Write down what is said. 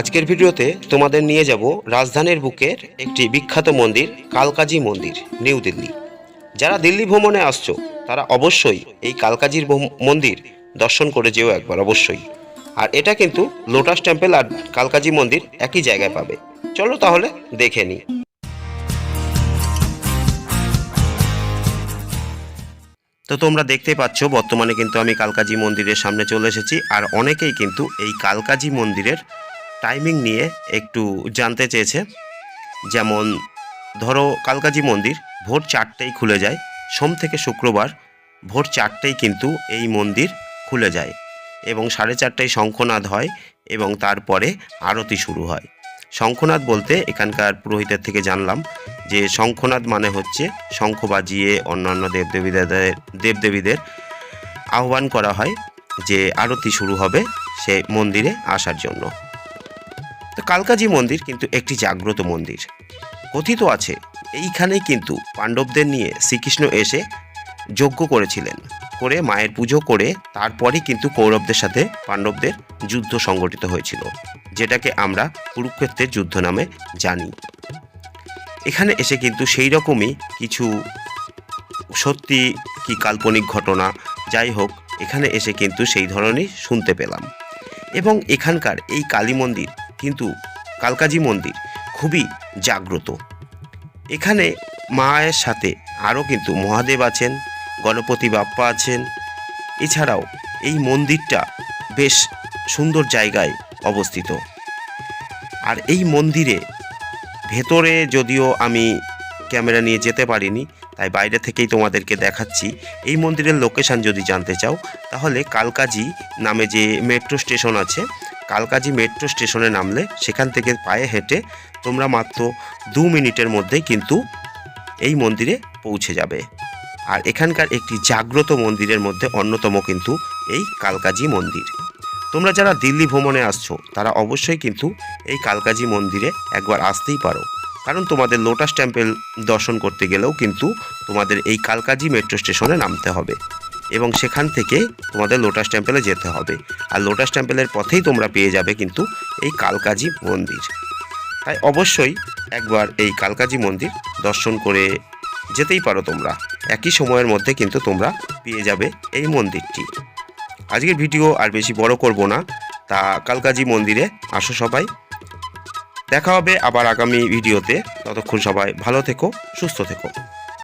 আজকের ভিডিওতে তোমাদের নিয়ে যাব রাজধানীর বুকের একটি বিখ্যাত মন্দির, কালকাজি মন্দির, নিউ দিল্লি। যারা দিল্লি ভ্রমণে আসছো, তারা অবশ্যই এই কালকাজির মন্দির দর্শন করে যেও একবার অবশ্যই। আর এটা কিন্তু লোটাস টেম্পল আর কালকাজি মন্দির একই জায়গায় পাবে। চলো তাহলে দেখে নিই। তো তোমরা দেখতে পাচ্ছ, বর্তমানে কিন্তু আমি কালকাজি মন্দিরের সামনে চলে এসেছি, আর অনেকেই কিন্তু এই কালকাজি মন্দিরের টাইমিং নিয়ে একটু জানতে চেয়েছে। যেমন, ধরো কালকাজি মন্দির ভোর চারটেই খুলে যায়, সোম থেকে শুক্রবার ভোর চারটেই কিন্তু এই মন্দির খুলে যায় এবং সাড়ে চারটায় শঙ্খনাদ হয় এবং তারপরে আরতি শুরু হয়। শঙ্খনাদ বলতে এখানকার পুরোহিতের থেকে জানলাম যে শঙ্খনাদ মানে হচ্ছে শঙ্খ বাজিয়ে অন্যান্য দেবদেবীদের দেবদেবীদের আহ্বান করা হয় যে আরতি শুরু হবে সে মন্দিরে আসার জন্য। তো কালকাজি মন্দির কিন্তু একটি জাগ্রত মন্দির। কথিত আছে, এইখানেই কিন্তু পাণ্ডবদের নিয়ে শ্রীকৃষ্ণ এসে যজ্ঞ করেছিলেন। করে মায়ের পুজো করে তারপরেই কিন্তু কৌরবদের সাথে পাণ্ডবদের যুদ্ধ সংগঠিত হয়েছিল, যেটাকে আমরা কুরুক্ষেত্রের যুদ্ধ নামে জানি। এখানে এসে কিন্তু সেই রকমই কিছু সত্যি কি কাল্পনিক ঘটনা, যাই হোক, এখানে এসে কিন্তু সেই ধরনেরই শুনতে পেলাম। এবং এখানকার এই কালী মন্দির কিন্তু কালকাজি মন্দির খুবই জাগ্রত। এখানে মায়ের সাথে আরও কিন্তু মহাদেব আছেন, গণপতি বাপ্পা আছেন। এছাড়াও এই মন্দিরটা বেশ সুন্দর জায়গায় অবস্থিত। আর এই মন্দিরে ভেতরে যদিও আমি ক্যামেরা নিয়ে যেতে পারিনি, তাই বাইরে থেকেই তোমাদেরকে দেখাচ্ছি। এই মন্দিরের লোকেশন যদি জানতে চাও, তাহলে কালকাজি নামে যে মেট্রো স্টেশন আছে কালকাজি মেট্রো স্টেশনে নামলে সেখান থেকে পায়ে হেঁটে তোমরা মাত্র দু মিনিটের মধ্যেই কিন্তু এই মন্দিরে পৌঁছে যাবে। আর এখানকার একটি জাগ্রত মন্দিরের মধ্যে অন্যতম কিন্তু এই কালকাজি মন্দির। তোমরা যারা দিল্লি ভ্রমণে আসছো, তারা অবশ্যই কিন্তু এই কালকাজি মন্দিরে একবার আসতেই পারো। কারণ তোমাদের লোটাস টেম্পল দর্শন করতে গেলেও কিন্তু তোমাদের এই কালকাজি মেট্রো স্টেশনে নামতে হবে। এবং সেখান থেকে তোমাদের লোটাস টেম্পলে যেতে হবে। আর লোটাস টেম্পলের পথেই তোমরা পেয়ে যাবে কিন্তু এই কালকাজি মন্দির। তাই অবশ্যই একবার এই কালকাজি মন্দির দর্শন করে যেতেই পারো তোমরা। একই সময়ের মধ্যে কিন্তু তোমরা পেয়ে যাবে এই মন্দিরটি। আজকের ভিডিও আর বেশি বড় করব না। তা কালকাজি মন্দিরে আসো সবাই। দেখা হবে আবার আগামী ভিডিওতে। ততক্ষণ সবাই ভালো থেকো, সুস্থ থেকো।